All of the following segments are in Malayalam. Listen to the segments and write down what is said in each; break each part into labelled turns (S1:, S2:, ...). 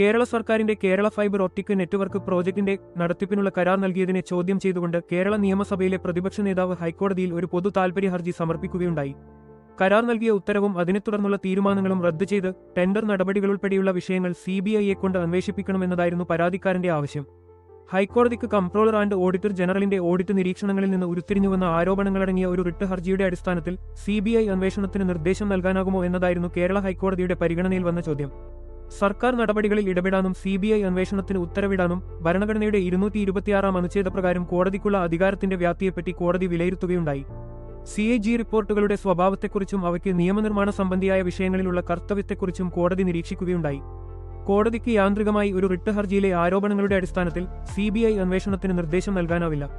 S1: കേരള സർക്കാരിന്റെ കേരള ഫൈബർ ഒപ്റ്റിക് നെറ്റ്വർക്ക് പ്രോജക്ടിന്റെ നടത്തിപ്പിനുള്ള കരാർ നൽകിയതിനെ ചോദ്യം ചെയ്തുകൊണ്ട് കേരള നിയമസഭയിലെ പ്രതിപക്ഷ നേതാവ് ഹൈക്കോടതിയിൽ ഒരു പൊതു താൽപര്യ ഹർജി സമർപ്പിക്കുകയുണ്ടായി. കരാർ നൽകിയ ഉത്തരവും അതിനെ തുടർന്നുള്ള തീരുമാനങ്ങളും റദ്ദു ചെയ്ത് ടെൻഡർ നടപടികളുൾപ്പെടെയുള്ള വിഷയങ്ങൾ സി ബി ഐയെ കൊണ്ട് അന്വേഷിപ്പിക്കണമെന്നതായിരുന്നു പരാതിക്കാരന്റെ ആവശ്യം. ഹൈക്കോടതിക്ക് കംട്രോളർ ആൻഡ് ഓഡിറ്റർ ജനറലിന്റെ ഓഡിറ്റ് നിരീക്ഷണങ്ങളിൽ നിന്ന് ഉരുത്തിരിഞ്ഞുവന്ന ആരോപണങ്ങളടങ്ങിയ ഒരു റിട്ട് ഹർജിയുടെ അടിസ്ഥാനത്തിൽ സി ബി ഐ അന്വേഷണത്തിന് നിർദ്ദേശം നൽകാനാകുമോ എന്നതായിരുന്നു കേരള ഹൈക്കോടതിയുടെ പരിഗണനയിൽ വന്ന ചോദ്യം. സർക്കാർ നടപടികളിൽ ഇടപെടാനും സി ബി ഐ അന്വേഷണത്തിന് ഉത്തരവിടാനും ഭരണഘടനയുടെ ഇരുന്നൂറ്റി ഇരുപത്തിയാറാം അനുച്ഛേദപ്രകാരം കോടതിക്കുള്ള അധികാരത്തിന്റെ വ്യാപ്തിയെപ്പറ്റി കോടതി വിലയിരുത്തുകയുണ്ടായി. സി എ ജി റിപ്പോർട്ടുകളുടെ സ്വഭാവത്തെക്കുറിച്ചും അവയ്ക്ക് നിയമനിർമ്മാണ സംബന്ധിയായ വിഷയങ്ങളിലുള്ള കർത്തവ്യത്തെക്കുറിച്ചും കോടതി നിരീക്ഷിക്കുകയുണ്ടായി. കോടതിക്ക് യാന്ത്രികമായി ഒരു റിട്ട് ഹർജിയിലെ ആരോപണങ്ങളുടെ അടിസ്ഥാനത്തിൽ സി ബി ഐ അന്വേഷണത്തിന് നിർദ്ദേശം നൽകാനാവില്ല.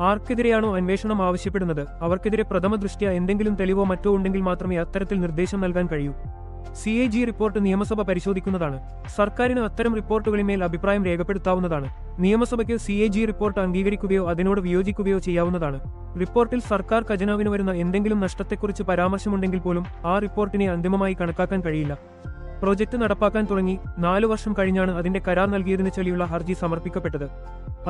S1: ആർക്കെതിരെയാണോ അന്വേഷണം ആവശ്യപ്പെടുന്നത്? അവർക്കെതിരെ പ്രഥമ ദൃഷ്ട്യ എന്തെങ്കിലും തെളിവോ മറ്റോ ഉണ്ടെങ്കിൽ മാത്രമേ അത്തരത്തിൽ നിർദ്ദേശം നൽകാൻ കഴിയൂ. സി എ ജി റിപ്പോർട്ട് നിയമസഭ പരിശോധിക്കുന്നതാണ്. സർക്കാരിന് അത്തരം റിപ്പോർട്ടുകളിന്മേൽ അഭിപ്രായം രേഖപ്പെടുത്താവുന്നതാണ്. നിയമസഭയ്ക്ക് സി എ ജി റിപ്പോർട്ട് അംഗീകരിക്കുകയോ അതിനോട് വിയോജിക്കുകയോ ചെയ്യാവുന്നതാണ്. റിപ്പോർട്ടിൽ സർക്കാർ ഖജനാവിന് വരുന്ന എന്തെങ്കിലും നഷ്ടത്തെക്കുറിച്ച് പരാമർശമുണ്ടെങ്കിൽ പോലും ആ റിപ്പോർട്ടിനെ അന്തിമമായി കണക്കാക്കാൻ കഴിയില്ല. പ്രോജക്ട് നടപ്പാക്കാൻ തുടങ്ങി നാലു വർഷം കഴിഞ്ഞാണ് അതിന്റെ കരാർ നൽകിയതിന് ചൊല്ലിയുള്ള ഹർജി സമർപ്പിക്കപ്പെട്ടത്.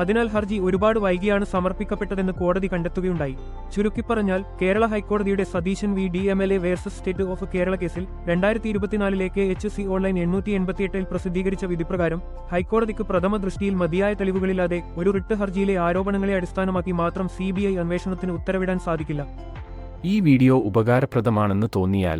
S1: അതിനാൽ ഹർജി ഒരുപാട് വൈകിയാണ് സമർപ്പിക്കപ്പെട്ടതെന്ന് കോടതി കണ്ടെത്തുകയുണ്ടായി. ചുരുക്കിപ്പറഞ്ഞാൽ കേരള ഹൈക്കോടതിയുടെ Satheesan V D M L A versus state of Kerala കേസിൽ രണ്ടായിരത്തി ഇരുപത്തിനാലിലേക്ക് എച്ച് സി ഓൺലൈൻ എണ്ണൂറ്റി എൺപത്തിയെട്ടിൽ പ്രസിദ്ധീകരിച്ച വിധിപ്രകാരം ഹൈക്കോടതിക്ക് പ്രഥമ ദൃഷ്ടിയിൽ മതിയായ തെളിവുകളില്ലാതെ ഒരു റിട്ട് ഹർജിയിലെ ആരോപണങ്ങളെ അടിസ്ഥാനമാക്കി മാത്രം സി അന്വേഷണത്തിന് ഉത്തരവിടാൻ സാധിക്കില്ല.
S2: ഈ വീഡിയോ ഉപകാരപ്രദമാണെന്ന് തോന്നിയാൽ